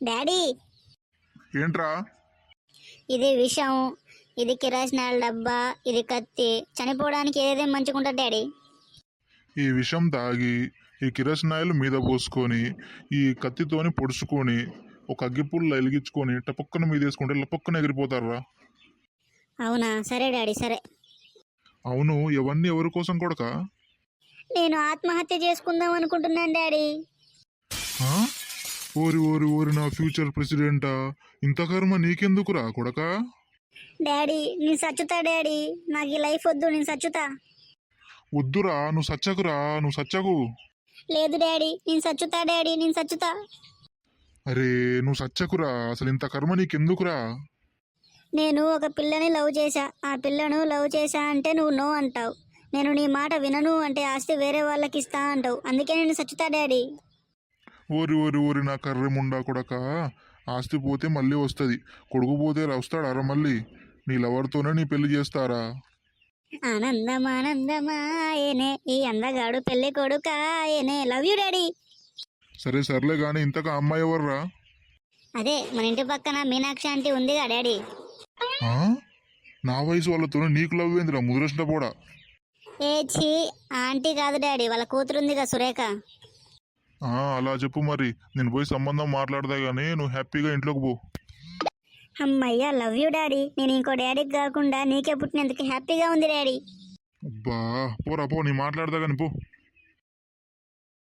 Daddy. ఏంట్రా? ఇది విషం ఇది కిరాసనాల డబ్బా ఇది కత్తి. చనిపోవడానికి ఏదేదేం మంచిగుంటుంది డాడీ. ఈ విషం తాగి ఈ కిరసనాయిలు మీద పోసుకొని ఈ కత్తితోని పొడుచుకొని ఒక అగ్గిపుల్ల వెలిగించుకొని టపక్కన మీద వేసుకుంటే లపక్కన ఎగిరిపోతారా అవునా? సరే డాడీ సరే. అవును ఇవన్నీ ఎవరి కోసం కొడక? నేను ఆత్మహత్య చేసుకుందాం అనుకుంటున్నాను డాడీ? ఓరి ఓరి ఓరి నా ఫ్యూచర్ ప్రెసిడెంటా? ఇంత కర్మ నీకెందుకురా కొడక? డాడీ నేను సచ్చుతా డాడీ. నాకు ఈ లైఫ్ వద్దు నేను సచ్చుతా. వద్దురా నువ్వు సచ్చకురా నువ్వు సచ్చకు. లేదు డాడీ నేను సచ్చుతా డాడీ నేను సచ్చుతా. అరే నువ్వు సచ్చకురా అసలు ఇంత కర్మ నీకెందుకురా? నేను ఒక పిల్లని లవ్ చేశా. ఆ పిల్లను లవ్ చేశా అంటే నువ్వు నో అంటావు. నేను నీ మాట వినను అంటే ఆస్తి వేరే వాళ్ళకి ఇస్తా అంటావు. అందుకే నేను సచ్చుతా డాడీ. ఓరి ఓరి ఓరి నా కర్రె ముండా కొడక. ఆస్తి పోతే మళ్ళీ వస్తుంది. కొడుకు పోతే వస్తాడారా మళ్ళీ? నీ లవర్తోనే నీ పెళ్ళి చేస్తారా? ఆనందం ఆనందమాయనే ఈ అందగాడు పెళ్ళి కొడుకాయనే. లవ్ యూ డాడీ సరే సర్లే కానీ ఇంతగా అమ్మాయి ఎవర్రా? అదే మన ఇంటి పక్కన మీనాక్షి ఆంటీ ఉందిగా డాడీ ఆ? నా వయసు వాళ్ళతో నీకు లవ్ ఏందిరా ముదిరేసిన పోడా ఏ ఛీ ఆంటీ కాదు డాడీ వాళ్ళ కూతురుందిగా సురేఖ. అలా చెప్పు మరి. నేను పోయి సంబంధం మాట్లాడదా కానీ నువ్వు హ్యాపీగా ఇంట్లోకి పో. అమ్మయ్య లవ్ యూ డాడీ. నేను ఇంకో డాడీకి కాకుండా నీకే పుట్టినందుకు హ్యాపీగా ఉంది డాడీ. అబ్బా పోరా పో. నీ మాట్లాడదా కానీ పో.